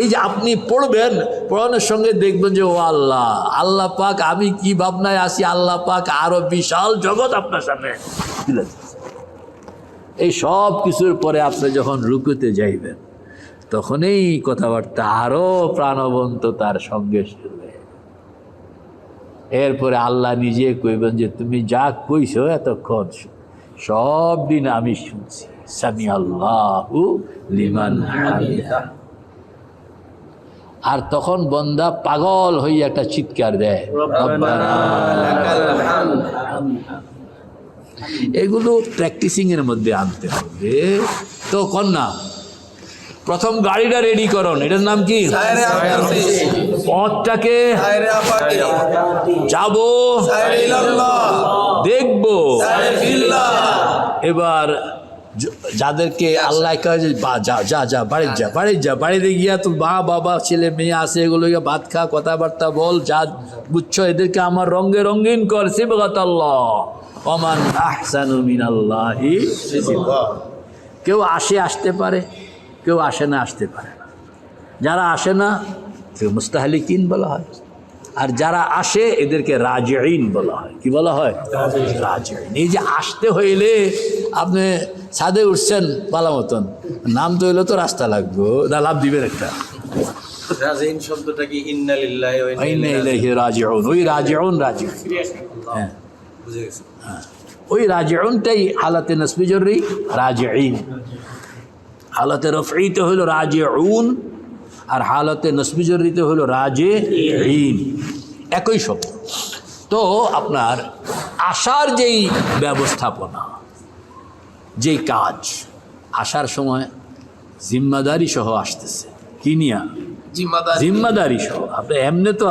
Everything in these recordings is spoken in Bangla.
এই যে আপনি পড়বেন, পড়ানোর সঙ্গে দেখবেন যে, ও আল্লাহ আল্লাহ পাক, আমি কি ভাবনায় আসি আল্লাহ পাক আরও বিশাল জগৎ আপনার সামনে এই সব কিছুর পরে আপনি যখন রুকুতে যাইবেন তখন এই কথাবার্তা আরও প্রাণবন্ত তার সঙ্গে শুনবে। এরপরে আল্লাহ নিজে কইবেন যে, তুমি যা কইছো এতক্ষণ সব দিন আমি শুনছি সামি আল্লাহু লিমান হামিদা। আর তখন বন্দা পাগল হয়ে একটা চিৎকার দেয়। এগুলো প্র্যাকটিসিং এর মধ্যে আনতে হবে। তো কন্যা প্রথম গাড়িটা রেডি করুন এটার নাম কি? পথটাকে যাব দেখব। এবার যাদেরকে আল্লাহ কয় যে বা যা যা যা বাড়ি যা বাড়ি যা বাড়িতে গিয়া তো মা বাবা ছেলে মেয়ে আসে এগুলোকে ভাত খা কথাবার্তা বল যা বুঝছ এদেরকে আমার রঙ্গে রঙ্গিন কর সিবগত আল্লাহ অমান আহসানু মিনাল্লাহি কেউ আসে আসতে পারে কেউ আসে না আসতে পারে। যারা আসে না কেউ মুস্তাহলিকিন বলা হয়। আর যারা আসে এদেরকে রাজঈন বলা হয়। কি বলা হয়? রাজঈন। এই যে আসতে হইলে আপনি ছাদে উঠছেন পালা মতন। নাম তো হইলে তো রাস্তা লাগবে। না লাভ দিবেন একটা। রাজিউন। ওই রাজিউন রাজিউন। হ্যাঁ। গেছি। ওই রাজিউনটাই হালাতে নসবি জরুরি রাজিঈন হালাতে রফঈতে হইল রাজিউন আর হালতে নসবি জরুরিতে হইল রাজে ঈন একই শব্দ। তো আপনার আসার যেই ব্যবস্থাপনা যেই কাজ আসার সময় জিম্মাদারি সহ আসতেছে। কি নিয়া? জিম্মাদার। সহ। আপনি এমনি তো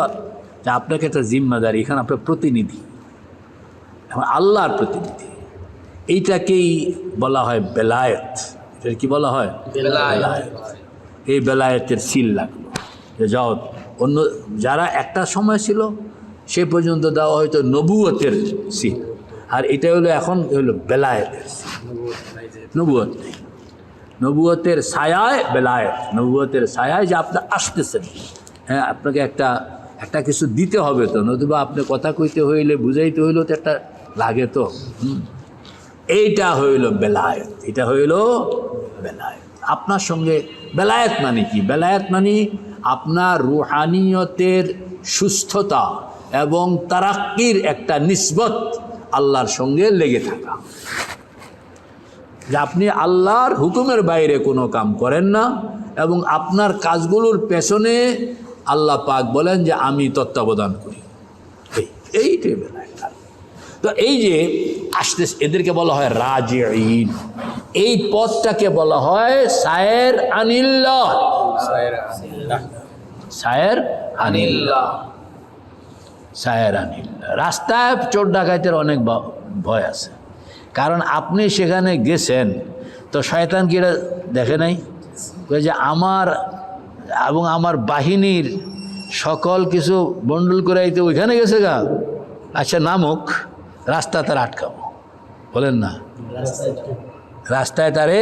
যে আপনাকে একটা জিম্মাদারি এখানে আপনার প্রতিনিধি। এখন আল্লাহর প্রতিনিধি। এইটাকেই বলা হয় বেলায়েত। এটা কি বলা হয়? এই বেলায়েতের সিল লাগল। যে যাও অন্য যারা একটা সময় ছিল সে পর্যন্ত দেওয়া হয়তো নবুয়তের সিল। আর এটা হলো এখন হলো বেলায়েতের সিল নবুয়ত নেই। নবুয়তের ছায়ায় বেলায়েত। নবুয়তের ছায়ায় যে আপনি আসতেছেন। হ্যাঁ আপনাকে একটা একটা কিছু দিতে হবে তো, নতুবা আপনি কথা কইতে হইলে, বুঝাইতে হইলেও তো একটা লাগে তো। এইটা হইল বেলায়েত। এটা হইল বেলায়েত। আপনার সঙ্গে বেলায়েত মানে কি? বেলায়েত মানে আপনার রুহানিয়তের সুস্থতা এবং তারাক্কির একটা নিসবত আল্লাহর সঙ্গে লেগে থাকা। যে আপনি আল্লাহর হুকুমের বাইরে কোনো কাম করেন না এবং আপনার কাজগুলোর পেছনে আল্লাহ পাক বলেন যে আমি তত্ত্বাবধান করি। এই তো এই যে আসতে এদেরকে বলা হয় রাজঈন। এই পথটাকে বলা হয় সায়ের আনিল্লাহ। সায়ের আনিল্লাহ। সায়ের আনিল্লাহ। রাস্তায় চোর ডাকাইতের অনেক ভয় আছে। কারণ আপনি সেখানে গেছেন, তো শয়তান কি এটা দেখে নাই? যে আমার এবং আমার বাহিনীর সকল কিছু বন্ডল করাইতে ওইখানে গেছে গা? আচ্ছা নামুক রাস্তা তার আটকাবো। বলেন না। রাস্তায় তারে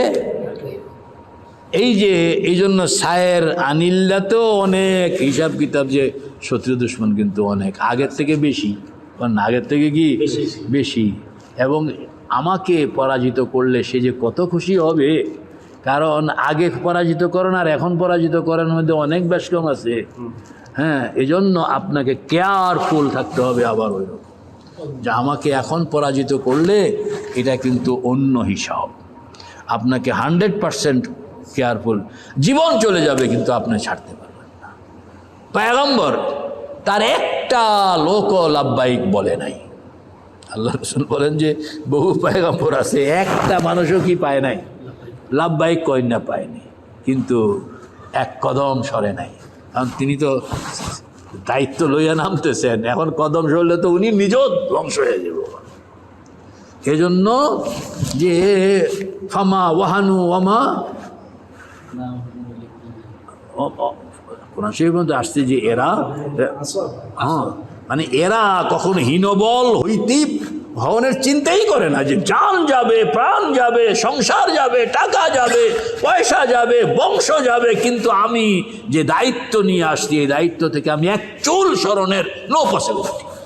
এই যে, এই জন্য সায়ের আনিল্লাতেও অনেক হিসাব কিতাব যে শত্রু দুশ্মন কিন্তু অনেক, আগের থেকে বেশি। কারণ আগের থেকে কি? বেশি। এবং আমাকে পরাজিত করলে সে যে কত খুশি হবে কারণ আগে পরাজিত করেন আর এখন পরাজিত করার মধ্যে অনেক ব্যস্তম আছে। হ্যাঁ এজন্য আপনাকে কেয়ারফুল থাকতে হবে আবার ওই রকম। যে আমাকে এখন পরাজিত করলে এটা কিন্তু অন্য হিসাব। আপনাকে হান্ড্রেড পারসেন্ট কেয়ারফুল জীবন চলে যাবে কিন্তু আপনি ছাড়তে পারবেন না। পায়গম্বর তার একটা লোক লাভবাহিক বলে নাই। আল্লাহ রসুল বলেন যে, বহু পায়গম্বর আছে, একটা মানুষও কি পায় নাই? লাভবাহিক কন্যা পায়নি কিন্তু এক কদম সরে নাই। কারণ তিনি তো দায়িত্ব লইয়া নামতেছেন। এখন কদম সরলে তো উনি নিজেও ধ্বংস হয়ে যাব। এজন্য যে, ফামা ওয়াহানু ওয়ামা কোরআন শরীফের মধ্যে আসছে যে এরা হ্যাঁ মানে এরা কখন হীনবল হইতেই ভবনের চিন্তাই করে না যে জান যাবে, প্রাণ যাবে, সংসার যাবে, টাকা যাবে, পয়সা যাবে, বংশ যাবে, কিন্তু আমি যে দায়িত্ব নিয়ে আসছি, এই দায়িত্ব থেকে আমি এক চুল স্মরণের নো পসিবিলিটি